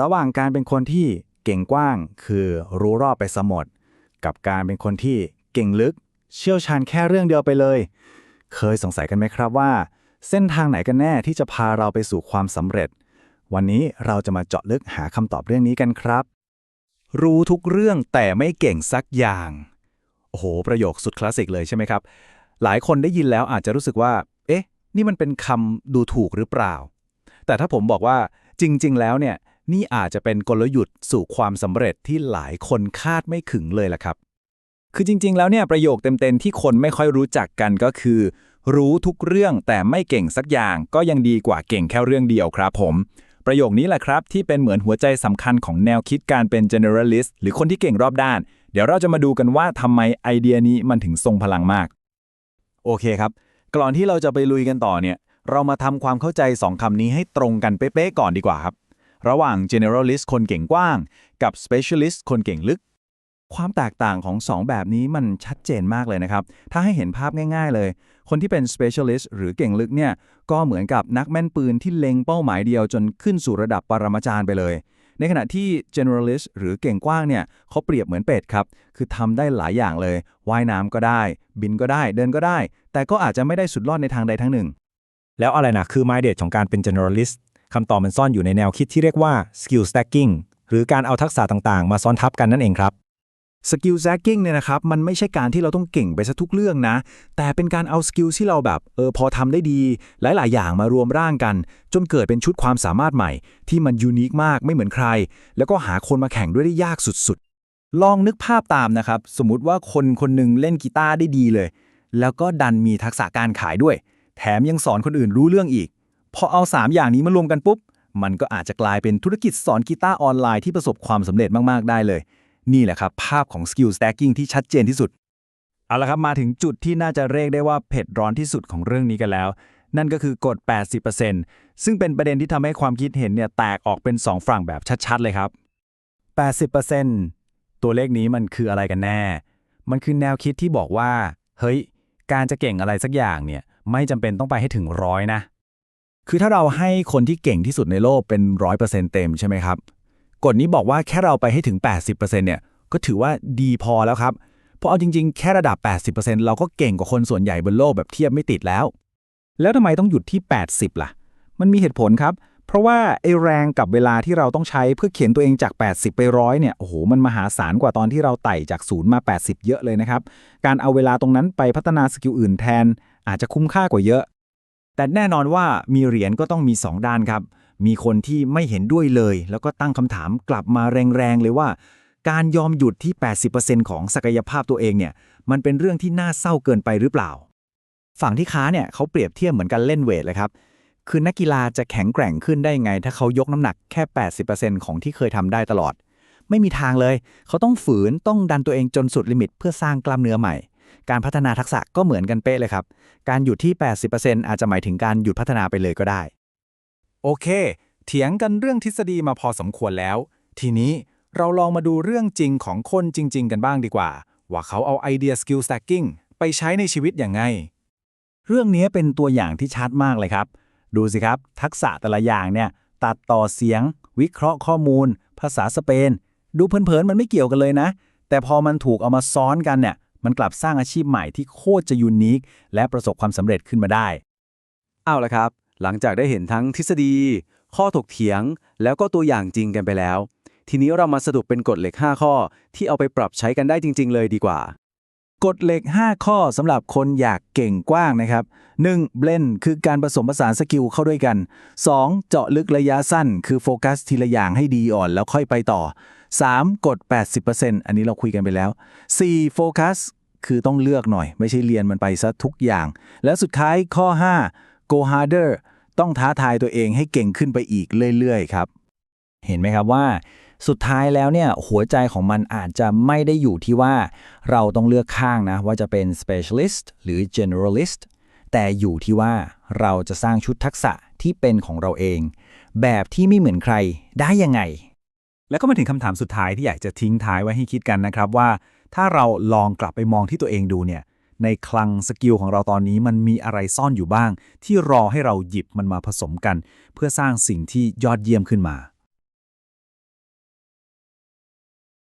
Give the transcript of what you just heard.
ระหว่างการเป็นคนที่เก่งกว้าง คือรู้รอบไปสมด กับการเป็นคนที่เก่งลึก เชี่ยวชาญแค่เรื่องเดียวไปเลย เคยสงสัยกันไหมครับว่า เส้นทางไหนกันแน่ที่จะพาเราไปสู่ความสำเร็จ วันนี้เราจะมาเจาะลึกหาคำตอบเรื่องนี้กันครับ รู้ทุกเรื่องแต่ไม่เก่งสักอย่าง โอ้โห ประโยคสุดคลาสสิกเลยใช่ไหมครับ หลายคนได้ยินแล้วอาจจะรู้สึกว่า เอ๊ะ นี่มันเป็นคำดูถูกหรือเปล่า แต่ถ้าผมบอกว่าจริง ๆ แล้วเนี่ย นี่อาจจะเป็นกลยุทธ์สู่ความสำเร็จที่หลายคนคาดไม่ถึงเลยล่ะครับ คือจริง ๆ แล้วเนี่ยประโยคเต็มๆที่คนไม่ค่อยรู้จักกันก็คือ รู้ทุกเรื่องแต่ไม่เก่งสักอย่างก็ยังดีกว่าเก่งแค่เรื่องเดียวครับผม ประโยคนี้แหละครับที่เป็นเหมือนหัวใจสำคัญของแนวคิดการเป็น generalist หรือคนที่เก่งรอบด้าน เดี๋ยวเราจะมาดูกันว่าทำไมไอเดียนี้มันถึงทรงพลังมาก โอเคครับก่อนที่เราจะไปลุยกันต่อเนี่ย เรามาทำความเข้าใจ2คำนี้ให้ตรงกันเป๊ะๆก่อนดีกว่าครับ ระหว่าง generalist คนเก่งกว้าง กับ specialist คนเก่งลึก ความแตกต่างของ 2 แบบนี้มันชัดเจนมากเลยนะครับ ถ้าให้เห็นภาพง่าย ๆ เลย คนที่เป็น specialist หรือเก่งลึกเนี่ย ก็เหมือนกับนักแม่นปืนที่เล็งเป้าหมายเดียวจนขึ้นสู่ระดับปรมาจารย์ไปเลย ในขณะที่ generalist หรือเก่งกว้างเนี่ยเขาเปรียบเหมือนเป็ดครับ คือทำได้หลายอย่างเลย ว่ายน้ำก็ได้ บินก็ได้ เดินก็ได้ แต่ก็อาจจะไม่ได้สุดรอดในทางใดทั้งหนึ่งแล้วอะไรนะคือ mindset ของการเป็น generalist คำตอบมันซ่อนอยู่ในแนวคิดที่เรียกว่า skill stacking หรือการเอาทักษะต่างๆ มาซ้อนทับกันนั่นเองครับสกิลแซกกิ้งเนี่ยนะครับ มันไม่ใช่การที่เราต้องเก่งไปซะทุกเรื่องนะ แต่เป็นการเอาสกิลที่เราแบบเออพอทำได้ดี หลายๆ อย่างมารวมร่างกัน จนเกิดเป็นชุดความสามารถใหม่ ที่มันยูนิคมากไม่เหมือนใคร แล้วก็หาคนมาแข่งด้วยได้ยากสุดๆ ลองนึกภาพตามนะครับ สมมติว่าคนคนหนึ่งเล่นกีตาร์ได้ดีเลย แล้วก็ดันมีทักษะการขายด้วย แถมยังสอนคนอื่นรู้เรื่องอีก พอเอา 3 อย่างนี้มารวมกันปุ๊บ มันก็อาจจะกลายเป็นธุรกิจสอนกีตาร์ออนไลน์ที่ประสบความสำเร็จมาก ๆ ได้เลย นี่แหละครับ ภาพของ skill stacking ที่ชัดเจนที่สุด เอาละครับ มาถึงจุดที่น่าจะเรียกได้ว่าเผ็ดร้อนที่สุดของเรื่องนี้กันแล้ว นั่นก็คือกฎ 80%ซึ่งเป็นประเด็นที่ทำให้ความคิดเห็นเนี่ยแตกออกเป็น 2 ฝั่งแบบชัดๆ เลยครับ 80%ตัวเลขนี้มันคืออะไรกันแน่ มันคือแนวคิดที่บอกว่า เฮ้ย การจะเก่งอะไรสักอย่างเนี่ย ไม่จำเป็นต้องไปให้ถึงร้อยนะ คือถ้าเราให้คนที่เก่งที่สุดในโลกเป็น 100%เต็มใช่ไหมครับ กฎนี้บอกว่าแค่เราไปให้ถึง 80%เนี่ยก็ถือว่าดีพอแล้วครับ เพราะเอาจริงๆ แค่ระดับ 80%เราก็เก่งกว่าคนส่วนใหญ่บนโลกแบบเทียบไม่ติดแล้ว แล้วทำไมต้องหยุดที่ 80 ล่ะ มันมีเหตุผลครับ เพราะว่าไอแรงกับเวลาที่เราต้องใช้เพื่อเขียนตัวเองจาก 80 ไปร้อยเนี่ย โอ้โห มันมหาศาลกว่าตอนที่เราไต่จากศูนย์มา 80 เยอะเลยนะครับ การเอาเวลาตรงนั้นไปพัฒนาสกิลอื่นแทนอาจจะคุ้มค่ากว่าเยอะ แต่แน่นอนว่ามีเหรียญก็ต้องมี 2 ด้านครับ มีคนที่ไม่เห็นด้วยเลย แล้วก็ตั้งคำถามกลับมาแรงๆเลยว่า การยอมหยุดที่ 80%ของศักยภาพตัวเองเนี่ย มันเป็นเรื่องที่น่าเศร้าเกินไปหรือเปล่า ฝั่งที่ค้าเนี่ยเขาเปรียบเทียบเหมือนกันเล่นเวทเลยครับ คือนักกีฬาจะแข็งแกร่งขึ้นได้ยังไง ถ้าเขายกน้ำหนักแค่ 80%ของที่เคยทำได้ตลอด ไม่มีทางเลย เขาต้องฝืนต้องดันตัวเองจนสุดลิมิต เพื่อสร้างกล้ามเนื้อใหม่ การพัฒนาทักษะก็เหมือนกันเป๊ะเลยครับ การหยุดที่ 80%อาจจะหมายถึงการหยุดพัฒนาไปเลยก็ได้ โอเค เถียงกันเรื่องทฤษฎีมาพอสมควรแล้ว ทีนี้เราลองมาดูเรื่องจริงของคนจริง ๆ กันบ้างดีกว่า ว่าเขาเอาไอเดีย skill stacking ไปใช้ในชีวิตอย่างไง เรื่องนี้เป็นตัวอย่างที่ชัดมากเลยครับ ดูสิครับ ทักษะแต่ละอย่างเนี่ยตัดต่อเสียง วิเคราะห์ข้อมูล ภาษาสเปน ดูเพลินๆมันไม่เกี่ยวกันเลยนะ แต่พอมันถูกเอามาซ้อนกันเนี่ย มันกลับสร้างอาชีพใหม่ที่โคตรจะยูนิคและประสบความสำเร็จขึ้นมาได้ เอาละครับ หลังจากได้เห็นทั้งทฤษฎี ข้อถกเถียง แล้วก็ตัวอย่างจริงกันไปแล้ว ทีนี้เรามาสรุปเป็นกฎเหล็ก 5 ข้อ ที่เอาไปปรับใช้กันได้จริง ๆ เลยดีกว่า กฎเหล็ก 5 ข้อสำหรับคนอยากเก่งกว้างนะครับ 1. blend คือการผสมผสานสกิลเข้าด้วยกัน 2. เจาะลึกระยะสั้น คือโฟกัสทีละอย่างให้ดีอ่อนแล้วค่อยไปต่อ 3. กด 80%อันนี้เราคุยกันไปแล้ว 4. โฟกัสคือต้องเลือกหน่อย ไม่ใช่เรียนมันไปซะทุกอย่าง และสุดท้ายข้อ 5 go harder ต้องท้าทายตัวเองให้เก่งขึ้นไปอีกเรื่อยๆครับ เห็นไหมครับว่า สุดท้ายแล้วเนี่ยหัวใจของมันอาจจะไม่ได้อยู่ที่ว่าเราต้องเลือกข้างนะ ว่าจะเป็น specialist หรือ generalist แต่อยู่ที่ว่าเราจะสร้างชุดทักษะที่เป็นของเราเอง แบบที่ไม่เหมือนใครได้ยังไง แล้วก็มาถึงคำถามสุดท้ายที่อยากจะทิ้งท้ายไว้ให้คิดกันนะครับว่า ถ้าเราลองกลับไปมองที่ตัวเองดูเนี่ยในคลังสกิลของเราตอนนี้มันมีอะไรซ่อนอยู่บ้าง ที่รอให้เราหยิบมันมาผสมกัน เพื่อสร้างสิ่งที่ยอดเยี่ยมขึ้นมา